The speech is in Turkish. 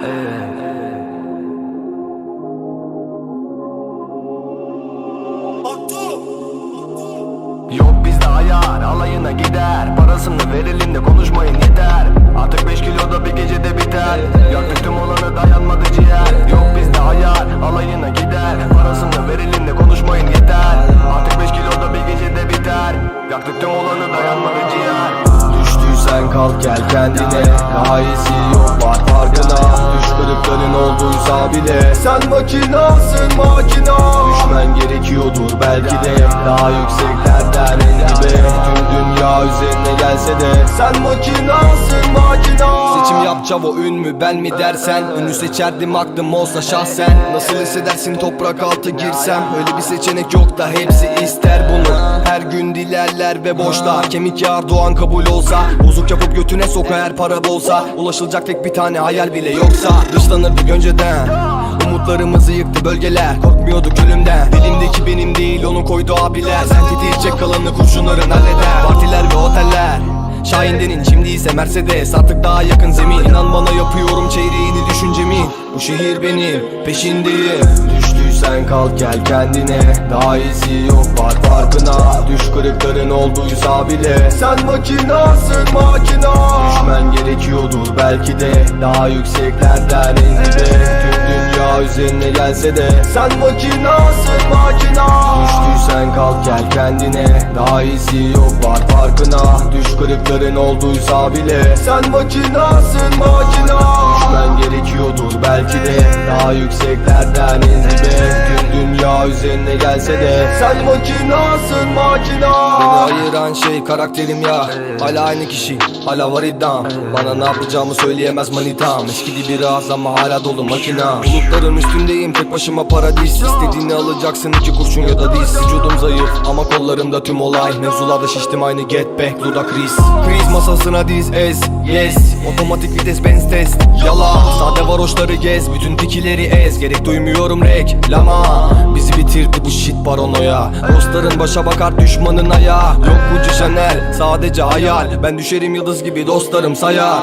Yok bizde ayar alayına gider. Parasını ver elinde konuşmayın yeter. Artık 5 kiloda bir gecede biter. Yaktık tüm olanı dayanmadı ciğer. Yok bizde ayar alayına gider. Parasını ver elinde konuşmayın yeter. Artık 5 kiloda bir gecede biter. Yaktık tüm olanı dayanmadı ciğer. Düştüysen kalk gel kendine. Daha iyisi yok var farkına. Düş kırıkların olduysa bile. Sen makinasın makina. Düşmen gerekiyordur belki de. Daha yükseklerden en dibe. Tüm dünya üzerine gelse de. Sen makinasın makina. Seçim yap çavo ün mü ben mi dersen? Ünü seçerdim aklım olsa şahsen. Nasıl hissedersin toprak altı girsem? Öyle bir seçenek yok da hepsi ister bunu. Her gün dilerler ve boşlar Kemik yağar doğan kabul olsa. Bozuk yapıp götüne sok eğer para bolsa Ulaşılacak tek bir tane hayal bile yoksa. Dışlanırdık önceden. Umutlarımızı yıktı bölgeler. Korkmuyorduk ölümden. Dilimdeki benim değil onu koydu abiler. Sen tetiğecek kalanı kurşunların halleder. Partiler ve oteller. Şahindenin şimdi ise Mercedes. Artık daha yakın zemin. İnan bana yapıyorum çeyreğini düşüncemin Bu şehir benim peşindeyim. Düştüysen kalk gel kendine. Daha iyisi yok var farkına. Düş kırıkların olduysa bile. Sen makinasın makina. Düşmen gerekiyordur belki de. Daha yükseklerden en dünya üzerine gelse de. Sen makinasın makina. Düştüysen kalk gel kendine. Daha iyisi yok var farkına. Düş kırıkların olduysa bile. Sen makinasın makina belki de Daha yükseklerden en dibe Tüm dünya üzerine gelse de. Sen makinasın makina. Beni ayıran şey karakterim ya. Hala aynı kişi hala var iddiam. Bana ne yapacağımı söyleyemez manitam. Eskidi biraz ama hala dolu makina. Bulutların üstündeyim tek başıma paradis. İstediğini alacaksın iki kurşun ya da diz. Vücudum zayıf ama kollarımda tüm olay. Mevzularda şiştim aynı get back dudak kriz Kriz masasına diz ez yes. Otomatik vites benz test. Yala sade varoşları gez Bütün tikileri ez. Gerek duymuyorum reklama Bizi bitirdi bu shit paranoya. Dostların başa bakar düşmanın ayağı. Yok Gucci Chanel sadece hayal. Ben düşerim yıldız gibi dostlarım sayar